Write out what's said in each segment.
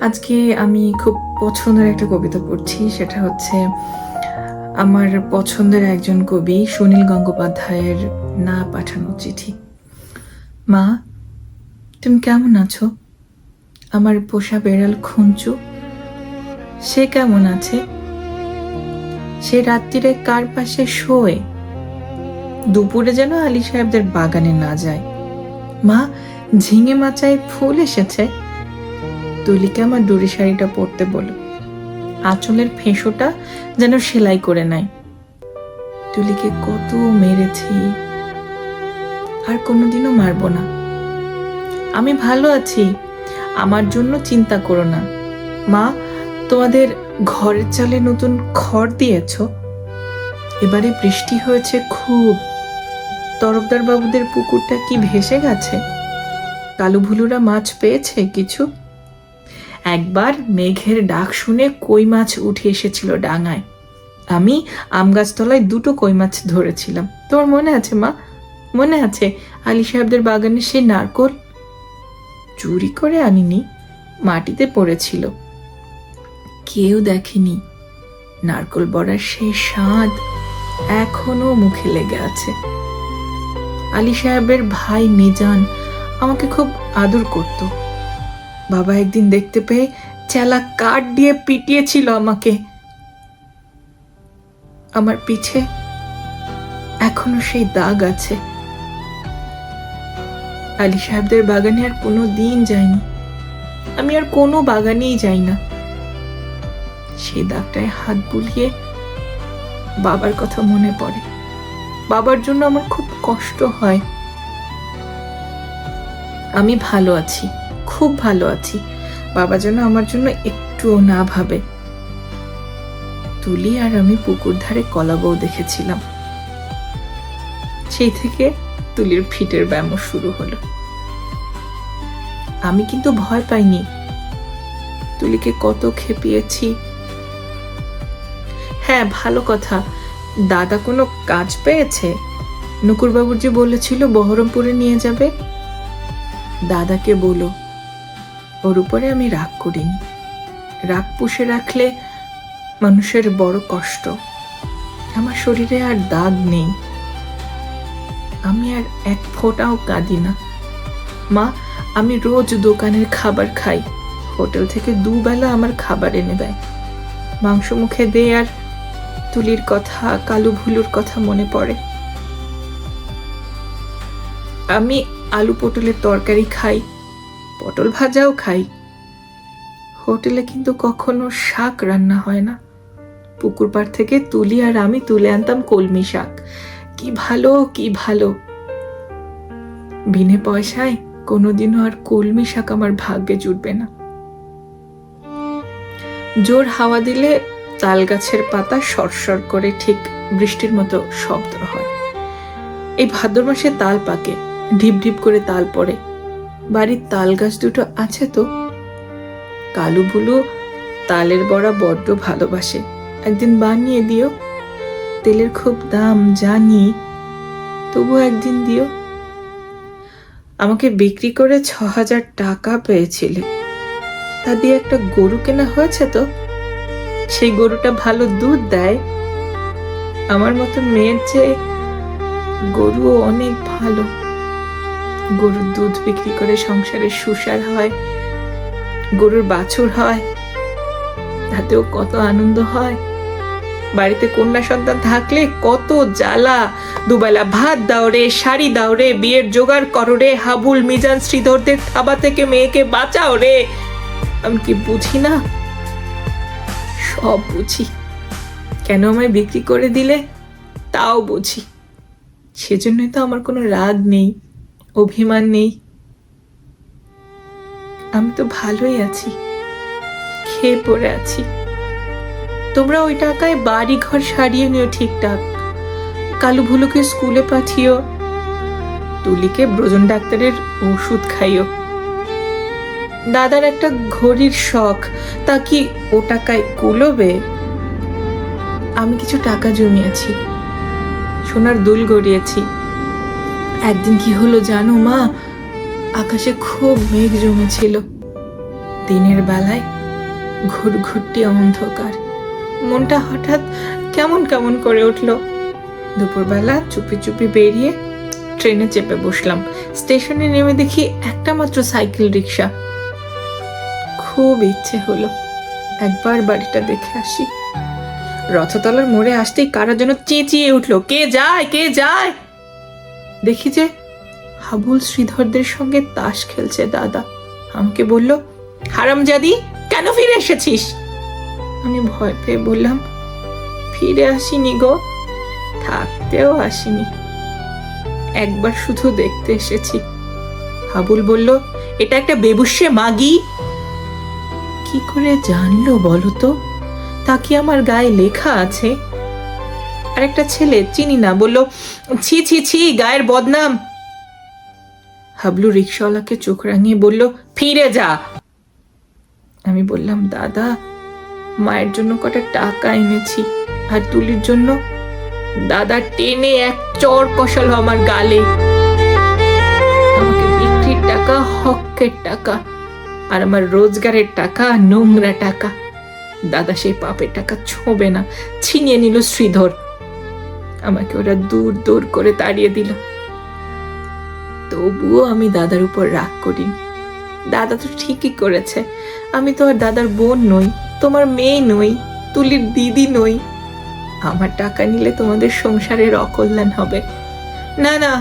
আজকে আমি খুব পছন্দের একটা কবিতা পড়ছি, সেটা হচ্ছে, আমার পছন্দের একজন কবি সুনীল গঙ্গোপাধ্যায়ের না পাঠানো চিঠি। মা, তুমি কেমন আছো? আমার পোষা বেড়াল খুঞ্চু, সে কেমন আছে? সে রাত্রিরে কার পাশে শোয়? দুপুরে যেন আলী সাহেবদের বাগানে না যায়। মা, ঝিঙে মাচায় ফুল এসেছে। তুলিকে আমার ডুরি শাড়িটা পরতে বলো আঁচলের ফেঁসোটা যেন সেলাই করে নেয়। তুলিকে কত মেরেছি, আর কোনোদিনও মারবো না। আমি ভালো আছি, আমার জন্য চিন্তা করো না। মা, তোমাদের ঘরের চালে নতুন খড় দিয়েছ। এবারে বৃষ্টি হয়েছে খুব। তরফদার বাবুদের পুকুরটা কি ভেসে গেছে? কালু ভুলুরা মাছ পেয়েছে কিছু? একবার মেঘের ডাক শুনে কই মাছ উঠে এসেছিল ডাঙায়। আমি আম গাছতলায় দুটো কই মাছ ধরেছিলাম। তোমার মনে আছে, মা? মনে আছে, আলী সাহেবদের বাগানে সেই নারকোল? চুরি করে আনিনি, মাটিতে পড়েছিল। কেউ দেখেনি, নারকোল বড়ার সেই স্বাদ এখনও মুখে লেগে আছে। আলী সাহেবের ভাই মিজান আমাকে খুব আদর করতো। বাবা একদিন দেখতে পেয়ে চেলা কাঠ দিয়ে পিটিয়েছিল আমাকে। আমার পিছে এখনও সেই দাগ আছে। আলী সাহেবদের বাগানে আর কোনো দিন যাইনি। আমি আর কোনো বাগানেই যাই না। সেই দাগটায় হাত বুলিয়ে বাবার কথা মনে পড়ে। বাবার জন্য আমার খুব কষ্ট হয়। আমি ভালো আছি। খুব ভালো আছি। বাবা যেন আমার জন্য একটুও না ভাবে। তুলি আর আমি পুকুর ধারে কলা বউ দেখেছিলাম। সেই থেকে তুলির ফিটের ব্যায়ামও শুরু হলো। আমি কিন্তু ভয় পাইনি। তুলিকে কত খেপিয়েছি। হ্যাঁ ভালো কথা। দাদা কোনো কাজ পেয়েছে? নুকুরবাবুর যে বলেছিল বহরমপুরে নিয়ে যাবে? দাদাকে বলো। ওর উপরে আমি রাগ করিনি। রাগ পুষে রাখলে মানুষের বড় কষ্ট। আমার শরীরে আর দাগ নেই। আমি আর এক ফোঁটাও কাঁদি না। মা, আমি রোজ দোকানের খাবার খাই। হোটেল থেকে দুবেলা আমার খাবার এনে দেয়। মাংস মুখে দে আর তুলির কথা, কালু ভুলুর কথা মনে পড়ে। আমি আলু পটলের তরকারি খাই। পটল ভাজাও খাই। হোটেলে কিন্তু কখনো শাক রান্না হয় না। পুকুর পাড় থেকে তুলি আর আমি তুলে আনতাম কলমি শাক। কি ভালো কি ভালো। বিনে পয়সায় কোনোদিনও আর কলমি শাক আমার ভাগ্যে জুটবে না। জোর হাওয়া দিলে তাল গাছের পাতা সরসর করে ঠিক বৃষ্টির মতো শব্দ হয়। এই ভাদ্র মাসে তাল পাকে, ঢিপ ঢিপ করে তাল পড়ে। বাড়ির তাল গাছ দুটো আছে তো? কালু ভুলু তালের বড়া বড্ড ভালোবাসে। একদিন বানিয়ে দিও। তেলের খুব দাম, জানি। তবু একদিন দিও। আমাকে বিক্রি করে ছ হাজার টাকা পেয়েছিলে। তা দিয়ে একটা গরু কেনা হয়েছে তো? সেই গরুটা ভালো দুধ দেয়। আমার মতো মেয়ের চেয়ে গরুও অনেক ভালো। গরুর দুধ বিক্রি করে সংসারে সুসার হয়, গরুর বাছুর হয়, তাতেও কত আনন্দ হয়। বাড়িতে কন্যা সন্তান থাকলে কত জ্বালা। দুবেলা ভাত দাও রে, শাড়ি দাও রে, বিয়ের জোগাড় করো রে, হাবুল মিজান শ্রীধরদের থাবা থেকে মেয়েকে বাঁচাও রে। আমি কি বুঝি না, সব বুঝি। কেন আমায় বিক্রি করে দিলে? তাও বুঝি। সেজন্যই তো আমার কোনো রাগ নেই। অভিমান নেই। আমি তো ভালোই আছি। খেয়ে পড়ে আছি। তোমরা ওই টাকায় বাড়ি ঘর সারিয়ে নিও ঠিকঠাক। কালু ভুলুকে স্কুলে পাঠিও। তুলিকে ব্রজন ডাক্তারের ওষুধ খাইও। দাদার একটা ঘড়ির শখ, তা কি ও টাকায় কুলোবে? আমি কিছু টাকা জমিয়েছি। সোনার দুল গড়িয়েছি। একদিন কি হলো জানো মা? আকাশে খুব মেঘ জমেছিল। দিনের বেলায় ঘুরঘুরটি অন্ধকার। মনটা হঠাৎ কেমন কেমন করে উঠল। দুপুরবেলা চুপি চুপি বেরিয়ে ট্রেনে চেপে বসলাম। স্টেশনে নেমে দেখি একটা মাত্র সাইকেল রিক্সা খুব ইচ্ছে হলো একবার বাড়িটা দেখে আসি। রথতলার মোড়ে আসতেই কারা যেন চেঁচিয়ে উঠল, কে যায় কে যায়? দেখি যে হাবুল শ্রীধরদের সঙ্গে তাস খেলছে দাদা। আমাকে বলল, হারামজাদি, কেন ফিরে এসেছিস? আমি ভয় পেয়ে বললাম, ফিরে আসিনি গো, থাকতেও আসিনি। একবার শুধু দেখতে এসেছি। হাবুল বলল, এটা একটা বেবুসে মাগি। কি করে জানলো বলো তো? তা কি আমার গায়ে লেখা আছে? আর একটা ছেলে চিনি না বলল, ছি ছি ছি, গায়ের বদনাম। হাবলু রিক্সাওয়ালাকে চোখ রাঙিয়ে বলল, ফিরে যা। আমি বললাম, দাদা, মায়ের জন্য কটা টাকা এনেছি আর তুলির জন্য? দাদা, টেনে এক চর কষালো আমার গালে। বিক্রির টাকা, হকের টাকা আর আমার রোজগারের টাকা, নোংরা টাকা। দাদা, সেই পাপের টাকা ছোঁবে না। ছিনিয়ে নিল শ্রীধর। আমাকে ওরা দূর দূর করে তাড়িয়ে দিল। তবুও আমি দাদার উপর রাগ করি। দাদা তো ঠিকই করেছে। আমি তো আর দাদার বোন নই, তোমার মেয়ে নই, তুলির দিদি নই। আমার টাকা নিলে তোমাদের সংসারের অকল্যাণ হবে। না না,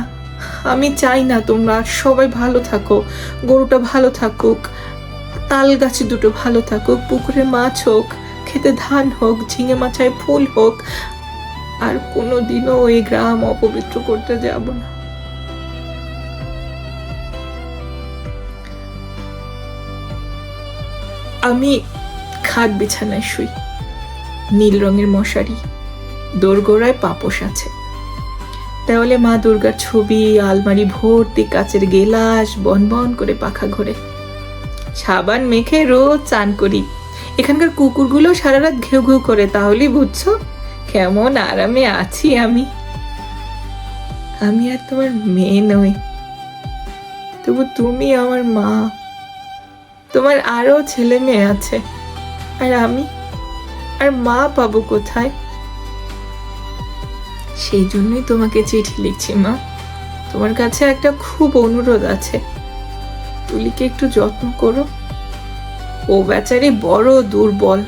আমি চাই না তোমরা সবাই ভালো থাকো, গরুটা ভালো থাকুক তাল গাছে দুটো ভালো থাকুক, পুকুরে মাছ হোক, খেতে ধান হোক, ঝিঙে মাচায় ফুল হোক আর কোনোদিনও ওই গ্রাম অপবিত্র করতে যাব না। আমি খাট বিছানায় শুই। নীল রঙের মশারি, দোরগোড়ায় পাপোশ আছে। দেওয়ালে মা দুর্গার ছবি, আলমারি ভর্তি, কাচের গেলাস বনবন করে পাখা ঘোরে। সাবান মেখে রোজ চান করি। এখানকার কুকুরগুলো সারা রাত ঘেউ ঘেউ করে, তাহলেই বুঝছ? কেমন আরামে আছি আমি। আমি আর তোমার মেয়ে নই। তবু তুমি আমার মা। তোমার আরও ছেলে মেয়ে আছে। আর আমি? আর মা পাবো কোথায়? সেই জন্যই তোমাকে চিঠি লিখছি, মা। তোমার কাছে একটা খুব অনুরোধ আছে। তুলিকে একটু যত্ন করো। ও বেচারি বড় দুর্বল।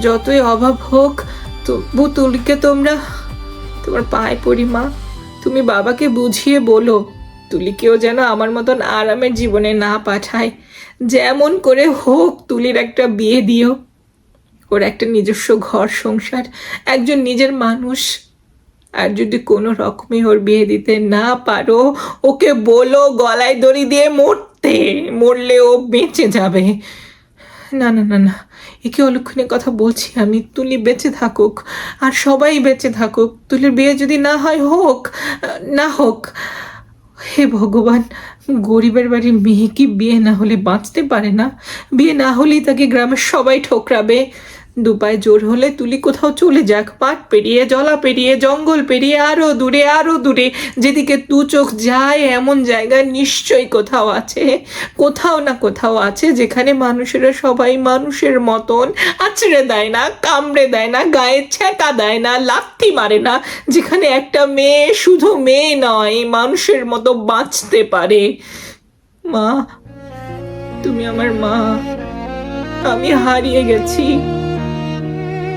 যতই অভাব হোক তবু তুলিকে তোমরা, তোমার পায়ে পড়ি মা। তুমি বাবাকে বুঝিয়ে বলো, তুলিকেও যেন আমার মতন আরামের জীবনে না পাঠায়। যেমন করে হোক তুলির একটা বিয়ে দিও। ওর একটা নিজস্ব ঘর, সংসার, একজন নিজের মানুষ। আর যদি কোনো রকমে ওর বিয়ে দিতে না পারো, ওকে বলো গলায় দড়ি দিয়ে মরতে, মরলে ও বেঁচে যাবে। না না না না। একে অলক্ষণের কথা বলছি আমি। তুলি বেঁচে থাকুক। আর সবাই বেঁচে থাকুক। তুলির বিয়ে যদি না হয়, হোক, না হোক। হে ভগবান, গরিবের বাড়ির মেয়ে কি বিয়ে না হলে বাঁচতে পারে না? বিয়ে না হলেই তাকে গ্রামের সবাই ঠোকরাবে। দুপায়ে জোর হলে তুলি কোথাও চলে যাক। পাট পেরিয়ে, জলা পেরিয়ে, জঙ্গল পেরিয়ে, আরও দূরে আরও দূরে। যেদিকে দু চোখ যায়, এমন জায়গা নিশ্চয়ই কোথাও আছে। কোথাও না কোথাও আছে যেখানে মানুষেরা সবাই মানুষের মতন। আছড়ে দেয় না, কামড়ে দেয় না, গায়ে ছ্যাঁকা দেয় না, লাথি মারে না। যেখানে একটা মেয়ে শুধু মেয়ে নয়, মানুষের মতো বাঁচতে পারে। মা, তুমি আমার মা। আমি হারিয়ে গেছি।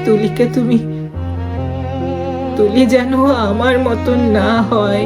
তুলিকে তুমি তুলি যেন আমার মতন না হয়।